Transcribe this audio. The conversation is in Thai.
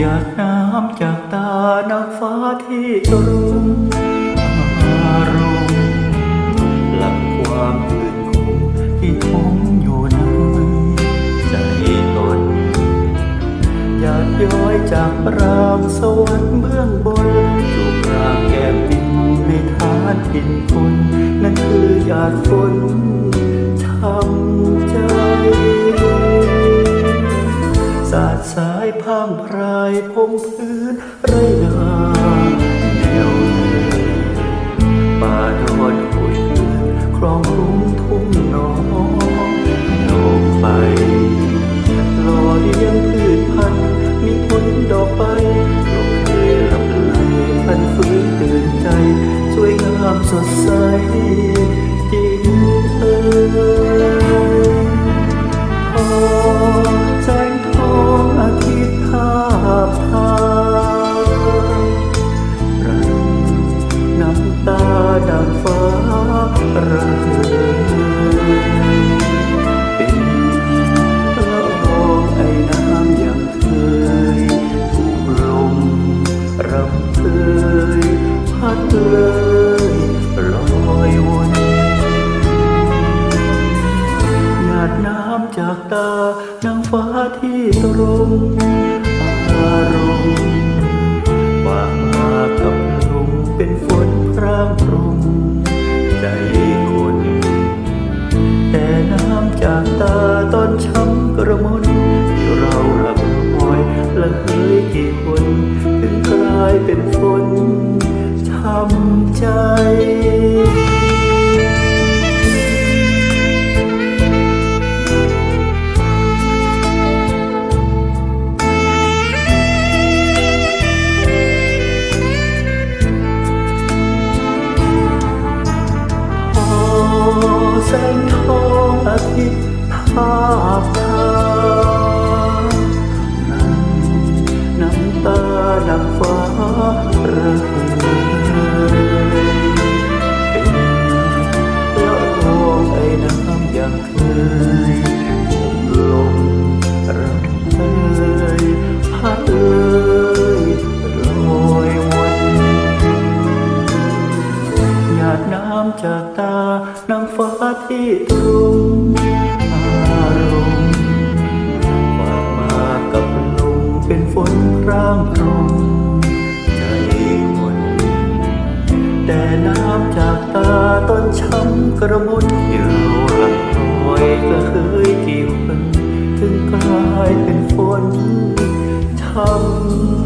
หยดน้ำจางฟ้าที่ตรงอารมณ์หลักความตื่นคงที่คงอยู่ในใจตนหยาดย้อยจากปรามสวรรค์เบื้องบนจูบรางแก้มดินในทานดินฝนนั่นคือหยาดฝน ดสายพางพรายพงพื้นไรนาแนวเนินป่าดอนขุยคืนคลองรุ้งทุ่งหนองโลงไปหล่อเลี้ยงพืชพันธุ์มีผลดอกไปลมเพลหลับไหลพันฟื้นตื่นใจ สวยงามสดใส ระเหินเป็นละอองไอ้น้ำยังเคยถูกลมรำเคยพัดเลยลอยวนหยาดน้ำจากตานางฟ้าที่ตรงอารมณ์ จากตาตอนช้ำกระมนที่เราหลับลอยละเฮ้ยกี่คนถึงกลายเป็นฝนช้ำใจพอแสงทอง อาทิตย์ภาพ จากตานางฟ้าที่ตรงอารมณ์ฝากมากับลมเป็นฝนพรางพรมใจคนแต่น้ำจากตาตอนช้ำกระมนที่เราหลับลอยก็เคยกี่คนถึงกลายเป็นฝนช้ำ